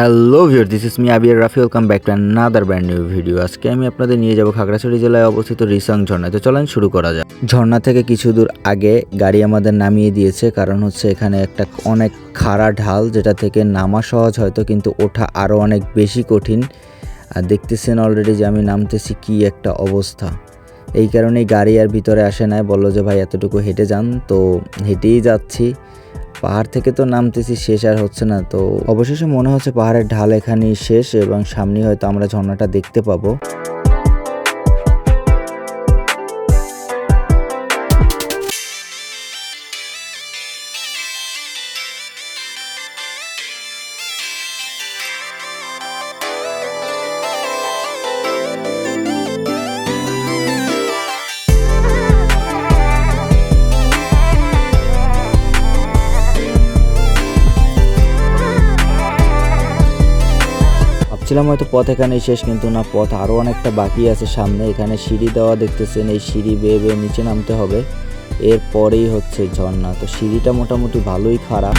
Hello viewer this is me Abiyar Rafi welcome back to another brand new video আজকে আমি আপনাদের নিয়ে যাব খাগড়াছড়ি জেলায় অবস্থিত রিসাং ঝর্ণা তো চলেন শুরু করা যাক। ঝর্ণা থেকে কিছু দূর আগে গাড়ি আমাদের নামিয়ে দিয়েছে, কারণ হচ্ছে এখানে একটা অনেক খাড়া ঢাল, যেটা থেকে নামা সহজ হয়তো, কিন্তু ওঠা আরও অনেক বেশি কঠিন। আর দেখতেছেন অলরেডি যে আমি নামতেছি কি একটা অবস্থা। এই কারণেই গাড়ি আর ভিতরে আসে নাই। বলল যে, ভাই, এতটুকু হেঁটে যান। তো হেঁটেই যাচ্ছি। পাহাড় থেকে তো নামতেছি, শেষ আর হচ্ছে না। তো অবশেষে মনে হচ্ছে পাহাড়ের ঢাল এখানেই শেষ এবং সামনে হয়তো আমরা ঝর্ণাটা দেখতে পাবো। ভাবছিলাম হয়তো পথ এখানেই শেষ, কিন্তু না, পথ আরও অনেকটা বাকি আছে সামনে। এখানে সিঁড়ি দেওয়া দেখতেছেন, এই সিঁড়ি বেয়ে বেয়ে নিচে নামতে হবে। এরপরেই হচ্ছে ঝর্ণা। তো সিঁড়িটা মোটামুটি ভালোই খারাপ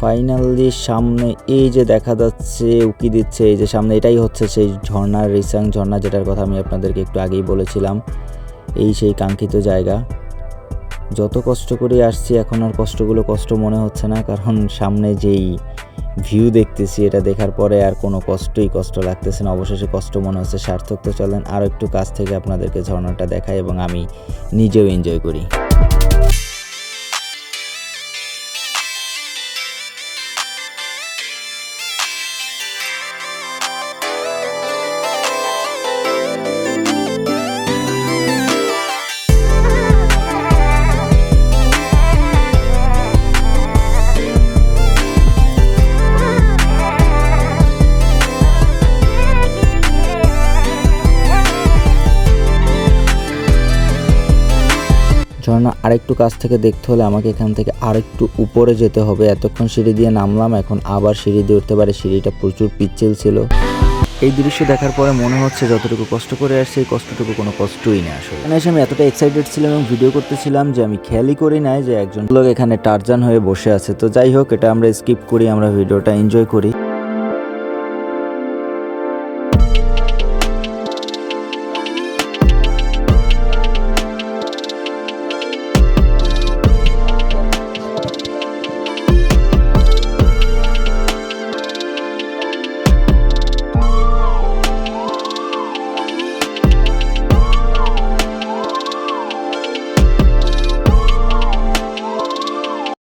ফাইনালি সামনে এই যে দেখা যাচ্ছে, উকি দিচ্ছে, এই যে সামনে এটাই হচ্ছে সেই ঝর্ণার রিসাং ঝর্ণা, যেটার কথা আমি আপনাদেরকে একটু আগেই বলেছিলাম। এই সেই কাঙ্ক্ষিত জায়গা। যত কষ্ট করে আসছি, এখন আর কষ্টগুলো কষ্ট মনে হচ্ছে না, কারণ সামনে যেই ভিউ দেখতেছি, এটা দেখার পরে আর কোনো কষ্টই কষ্ট লাগতেছে না। অবশেষে কষ্ট মনে হচ্ছে, সার্থক তো চলেন আরও একটু কাছ থেকে আপনাদেরকে ঝর্ণাটা দেখাই এবং আমি নিজেও এনজয় করি। ঝর্ণা আরেকটু কাছ থেকে দেখতে হলে আমাকে এখান থেকে আরেকটু উপরে যেতে হবে। এতক্ষণ সিঁড়ি দিয়ে নামলাম, এখন আবার সিঁড়ি দিয়ে উঠতে পারে। সিঁড়িটা প্রচুর পিচ্ছিল ছিল। এই দৃশ্য দেখার পরে মনে হচ্ছে যতটুকু কষ্ট করে আসছে, এই কষ্টটুকু কোনো কষ্টই না আসলে। এখানে এসে আমি এতটা এক্সাইটেড ছিলাম এবং ভিডিও করতেছিলাম যে আমি খেয়ালই করি নাই যে একজন লোক এখানে টারজান হয়ে বসে আছে। তো যাই হোক, এটা আমরা স্কিপ করি, আমরা ভিডিওটা এনজয় করি।